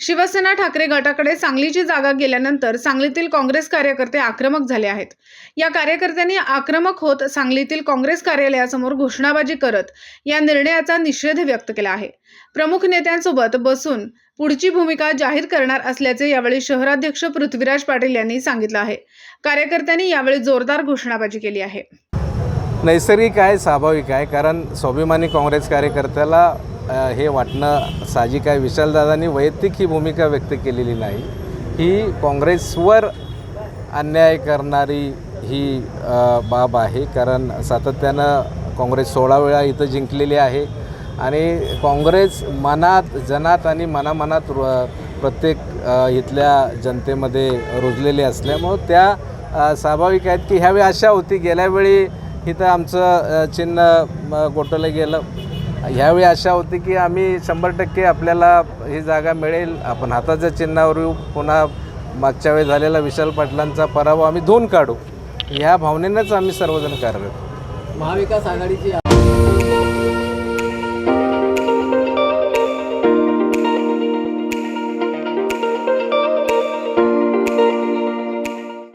शिवसेना ठाकरे गटाकडे सांगलीची जागा गेल्यानंतर सांगलीतील काँग्रेस कार्यकर्ते आक्रमक झाले आहेत. या कार्यकर्त्यांनी आक्रमक होत सांगलीतील काँग्रेस कार्यालयासमोर घोषणाबाजी करत या निर्णयाचा निषेध व्यक्त केला आहे. प्रमुख नेत्यांसोबत बसून पुढची भूमिका जाहीर करणार असल्याचे यावेळी शहराध्यक्ष पृथ्वीराज पाटील यांनी सांगितलं आहे. कार्यकर्त्यांनी यावेळी जोरदार घोषणाबाजी केली आहे. नैसर्गिक आहे स्वाभाविक आहे कारण स्वाभिमानी काँग्रेस कार्यकर्त्याला हे वाटणं साहजिक आहे विशालदादांनी वैयक्तिक ही भूमिका व्यक्त केलेली नाही. ही काँग्रेसवर अन्याय करणारी ही बाब आहे. कारण सातत्यानं काँग्रेस सोळा वेळा इथं जिंकलेली आहे. आणि काँग्रेस मनात जनात आणि मनामनात प्रत्येक इथल्या जनतेमध्ये रुजलेली असल्यामुळं त्या स्वाभाविक आहेत की ह्यावेळी आशा होती. गेल्यावेळी इथं आमचं चिन्ह म, गोठवलं गेलं. ह्यावेळी आशा होती की आम्ही शंभर टक्के आपल्याला ही जागा मिळेल. आपण हाताच्या चिन्हावर येऊ पुन्हा मागच्या वेळी झालेला विशाल पाटलांचा पराभव आम्ही धुवून काढू. ह्या भावनेनंच आम्ही सर्वजण कार्यरत महाविकास आघाडीची